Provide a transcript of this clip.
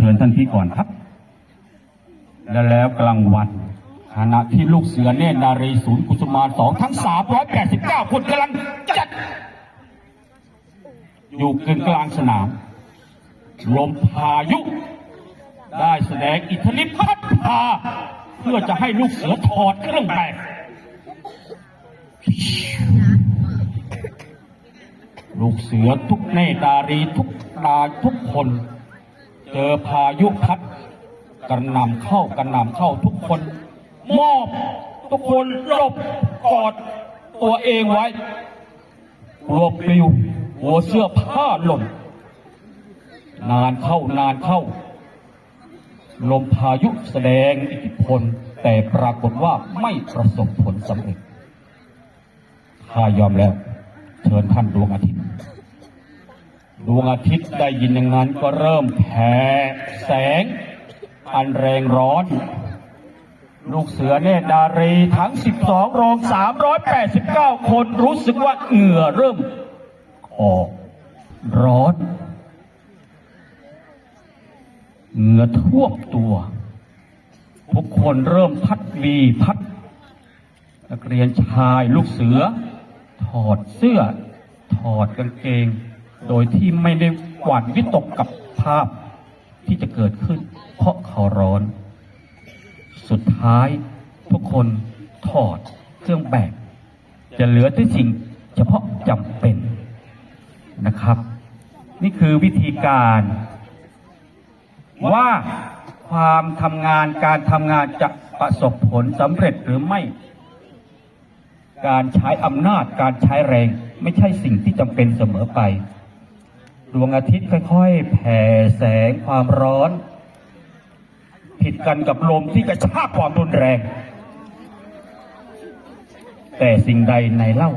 ชิญท่านพี่ก่อนครับ และแล้วกลางวันขณะที่ลูกเสือเนตรนารีศูนย์กุสุมารสองทั้ง 389 คนกำลังจัด อยู่กึ่งกลางสนาม ลมพายุ ได้แสดงอิทธิฤทธิ์พัดพา เพื่อจะให้ลูกเสือถอดเครื่องแบบลูกเสือทุกเนตารีทุกตาทุกคน เจอพายุพัดกระหน่ำเข้ากระหน่ำเข้าทุกคน มอบทุกคนหลบกอดตัวเองไว้กลัวปลิวหัวเสื้อผ้าหล่นนานเข้านานเข้า ลมพายุแสดงอิทธิพล แต่ปรากฏว่าไม่ประสบผลสำเร็จข้ายอมแล้ว เชิญท่านดวงอาทิตย์ ดวงอาทิตย์ได้ยินอย่างนั้นก็เริ่มแผ่แสง อันแรงร้อน ลูกเสือเนตรนารีทั้ง 12 โรง 389 คนรู้สึกว่าเหงื่อเริ่มออกร้อน เหงื่อท่วมตัวทุกคนเริ่มพัดวีพัด นักเรียนชายลูกเสือ ถอดเสื้อ ถอดกางเกง โดยที่ไม่ได้หวั่นวิตกกับภาพที่จะเกิดขึ้น เพราะเขาร้อน สุดท้ายทุกคนถอดเครื่องแบบ จะเหลือแต่สิ่งเฉพาะจำเป็นนะครับ นี่คือวิธีการว่าความทำงานการทำงานจะประสบผลสำเร็จหรือไม่ การใช้อำนาจการใช้แรง ไม่ใช่สิ่งที่จำเป็นเสมอไป ดวงอาทิตย์ค่อยๆ แผ่แสงความร้อน ผิดกันกับลมที่กระชากความรุนแรง แต่สิ่งใดในเล่า